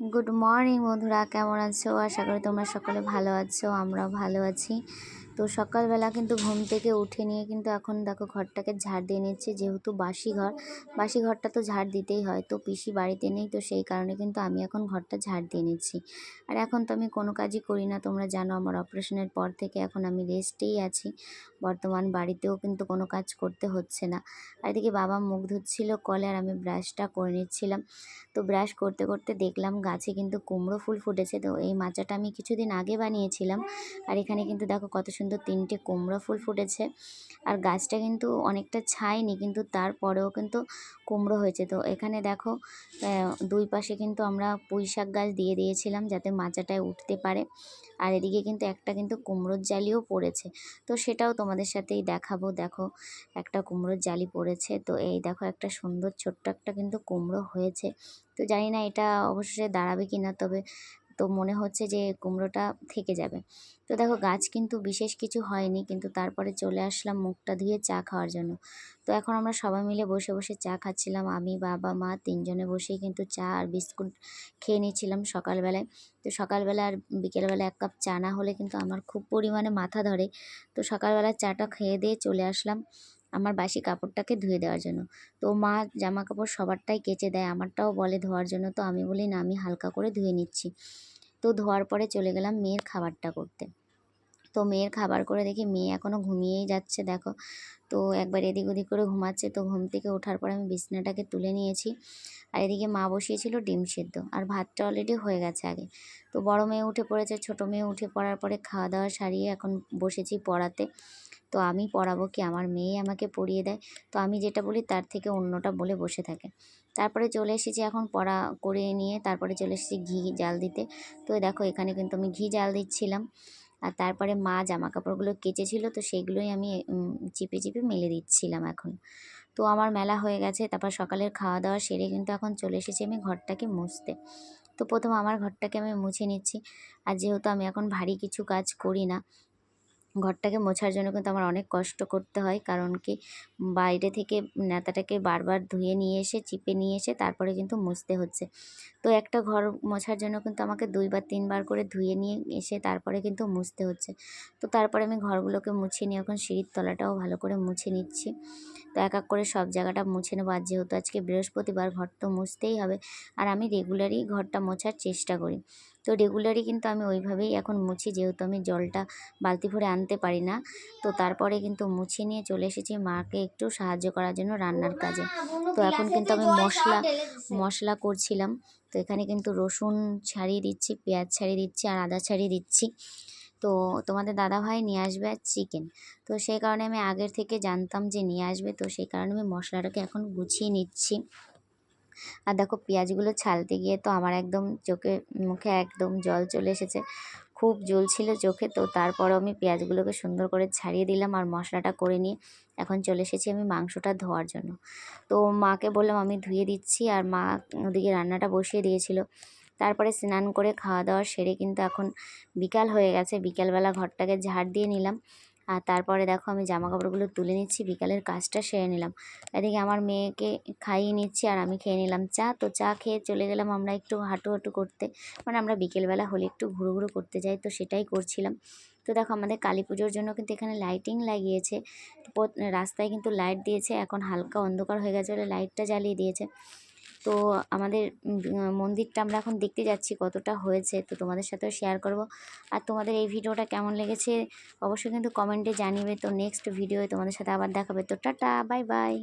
Good morning বন্ধুরা। কেমন আছো? আশা করি তোমরা সকলে ভালো আছো আমরাও ভালো আছি। তো সকালবেলা কিন্তু ঘুম থেকে উঠে নিয়ে কিন্তু এখন দেখো ঘরটাকে ঝাড় দিয়ে নিচ্ছে, যেহেতু বাসি ঘর বাসি ঘরটা তো ঝাড় দিতেই হয়, তো পিসি বাড়িতে নেই, তো সেই কারণে কিন্তু আমি এখন ঘরটা ঝাড় দিয়ে নিচ্ছি। আর এখন তো আমি কোনো কাজই করি না, তোমরা জানো আমার অপারেশনের পর থেকে এখন আমি রেস্টেই আছি। বর্তমান বাড়িতেও কিন্তু কোনো কাজ করতে হচ্ছে না। আর এদিকে বাবা মুখ ধুচ্ছিল, কলে, আর আমি ব্রাশটা করে নিচ্ছিলাম। তো ব্রাশ করতে করতে দেখলাম গাছে কিন্তু কুমড়ো ফুল ফুটেছে, তো এই মাচাটা আমি কিছুদিন আগে বানিয়েছিলাম। আর এখানে কিন্তু দেখো কত সুন্দর তিনটে কুমড়ো ফুল ফুটেছে। আর গাছটা কিন্তু অনেকটা ছাইনি, কিন্তু তারপরেও কিন্তু কুমড়ো হয়েছে। তো এখানে দেখো দুই পাশে কিন্তু আমরা পুঁই শাক গাছ দিয়ে দিয়েছিলাম যাতে মাচাটায় উঠতে পারে। আর এদিকে কিন্তু একটা কিন্তু কুমড়োর জালিও পড়েছে। তো সেটাও তোমাদের সাথেই দেখাবো। দেখো, একটা কুমড়োর জালি পড়েছে। তো এই দেখো, একটা সুন্দর ছোট্ট একটা কিন্তু কুমড়ো হয়েছে। তো জানি না এটা অবশ্যই দাঁড়াবে কি না তবে তো মনে হচ্ছে যে কুমড়োটা থেকে যাবে। তো দেখো গাছ কিন্তু বিশেষ কিছু হয়নি, কিন্তু তারপরে চলে আসলাম মুখটা ধুয়ে চা খাওয়ার জন্য। তো এখন আমরা সবাই মিলে বসে বসে চা খাচ্ছিলাম। আমি, বাবা, মা তিনজনে বসেই কিন্তু চা আর বিস্কুট খেয়ে নিচ্ছিলাম সকালবেলায়। তো সকালবেলা আর বিকেলবেলা এক কাপ চা না হলে কিন্তু আমার খুব পরিমাণে মাথা ধরে। তো সকালবেলা চাটা খেয়ে দিয়ে চলে আসলাম। আমার বাসি কাপড়টাকে ধুয়ে দেওয়ার জন্য। তো মা জামা কাপড় সবারটাই কেচে দেয়, আমারটাও বলে ধোয়ার জন্য। তো আমি বলি, না, আমি হালকা করে ধুয়ে নিচ্ছি। তো ধোয়ার পরে চলে গেলাম মেয়ের খাবারটা করতে। তো মেয়ের খাবার করে দেখি মেয়ে এখনও ঘুমিয়েই যাচ্ছে, দেখো। তো একবার এদিক ওদিক করে ঘুমাচ্ছে। তো ঘুম থেকে ওঠার পর আমি বিছনাটাকে তুলে নিয়েছি। আর এদিকে মা বসিয়েছিল ডিম সেদ্ধ। আর ভাতটা অলরেডি হয়ে গেছে আগে। তো বড় মেয়ে উঠে পড়েছে। ছোট মেয়ে উঠে পড়ার পরে খাওয়া দাওয়া সারিয়ে এখন বসেছি পড়াতে। তো আমি পড়াবো কি? আমার মেয়ে আমাকে পড়িয়ে দেয়। তো আমি যেটা বলি তার থেকে অন্যটা বলে বসে থাকে। তারপরে চলে এসেছি এখন পড়া করে নিয়ে, তারপরে চলে এসেছি ঘি, জাল দিতে। তো দেখো এখানে কিন্তু আমি ঘি, জাল দিচ্ছিলাম। আর তারপরে মা জামা কাপড়গুলো কেচেছিল, তো সেগুলোই আমি চিপে চিপে মেলে দিচ্ছিলাম এখন। তো আমার মেলা হয়ে গেছে, তারপর সকালের খাওয়া দাওয়া সেরে কিন্তু এখন চলে এসেছি আমি ঘরটাকে মুছতে। তো প্রথম আমার ঘরটাকে আমি মুছে নিচ্ছি। আর যেহেতু আমি এখন ভারী কিছু কাজ করি না ঘরটাকে মোছার জন্য কিন্তু আমার অনেক কষ্ট করতে হয়। কারণ কি? বাইরে থেকে নেতাটাকে বারবার ধুয়ে নিয়ে এসে, চিপে নিয়ে এসে তারপরে কিন্তু মুছতে হচ্ছে। তো একটা ঘর মোছার জন্য কিন্তু আমাকে দুইবার তিনবার করে ধুয়ে নিয়ে এসে তারপরে কিন্তু মুছতে হচ্ছে। তো তারপরে আমি ঘরগুলোকে মুছে নিয়ে এখন সিঁড়ির তলাটাও ভালো করে মুছে নিচ্ছি। তো এক এক করে সব জায়গাটা মুছে নেব। আর যেহেতু আজকে বৃহস্পতিবার, ঘর তো মুছতেই হবে। আর আমি রেগুলারই ঘরটা মোছার চেষ্টা করি। তো রেগুলারই কিন্তু আমি ওইভাবেই এখন মুছি। যেহেতু আমি জলটা বালতি ভরে আনতে পারি না, তো তারপরে কিন্তু মুছে নিয়ে চলে এসেছি মাকে একটু সাহায্য করার জন্য রান্নার কাজে। তো এখন কিন্তু আমি মশলা মশলা করছিলাম। তো এখানে কিন্তু রসুন ছাড়িয়ে দিচ্ছি, পেঁয়াজ ছাড়িয়ে দিচ্ছি আর আদা ছাড়িয়ে দিচ্ছি। তো তোমাদের দাদাভাই নিয়ে আসবে আর চিকেন তো সেই কারণে আমি আগের থেকে জানতাম যে নিয়ে আসবে, তো সেই কারণে আমি মশলাটাকে এখন গুছিয়ে নিচ্ছি। আর দেখো পেঁয়াজগুলো ছালতে গিয়ে তো আমার একদম চোখে, মুখে একদম জল চলে এসেছে। খুব জ্বলছিল চোখে, তো তারপরও আমি পেঁয়াজগুলোকে সুন্দর করে ছাড়িয়ে দিলাম আর মশলাটা করে নিয়ে এখন চলে এসেছি আমি মাংসটা ধোয়ার জন্য। তো মাকে বললাম, আমি ধুয়ে দিচ্ছি। আর মা ওদিকে রান্নাটা বসিয়ে দিয়েছিল। তারপরে স্নান করে খাওয়া দাওয়া সেরে কিন্তু এখন বিকাল হয়ে গেছে। বিকালবেলা ঘরটাকে ঝাড় দিয়ে নিলাম। আর তারপরে দেখো আমি জামা কাপড়গুলো তুলে নিচ্ছি, বিকালের কাজটা সেরে নিলাম। এদিকে আমার মেয়েকে খাইয়ে নিচ্ছি আর আমি খেয়ে নিলাম চা। তো চা খেয়ে চলে গেলাম আমরা একটু হাঁটু হাঁটু করতে। মানে আমরা বিকেলবেলা হলে একটু ঘুরু ঘুরু করতে যাই, তো সেটাই করছিলাম। তো দেখো আমাদের কালী পুজোর জন্য কিন্তু এখানে লাইটিং লাগিয়েছে। রাস্তায় কিন্তু লাইট দিয়েছে, এখন হালকা অন্ধকার হয়ে গেছে বলে লাইটটা জ্বালিয়ে দিয়েছে। তো আমাদের মন্দিরটা আমরা এখন দেখতে যাচ্ছি কতটা হয়েছে, তো তোমাদের সাথেও শেয়ার করব। আর তোমাদের এই ভিডিওটা কেমন লেগেছে অবশ্যই কিন্তু কমেন্টে জানিবে। তো নেক্সট ভিডিও তোমাদের সাথে আবার দেখাবে তো টাটা বাই বাই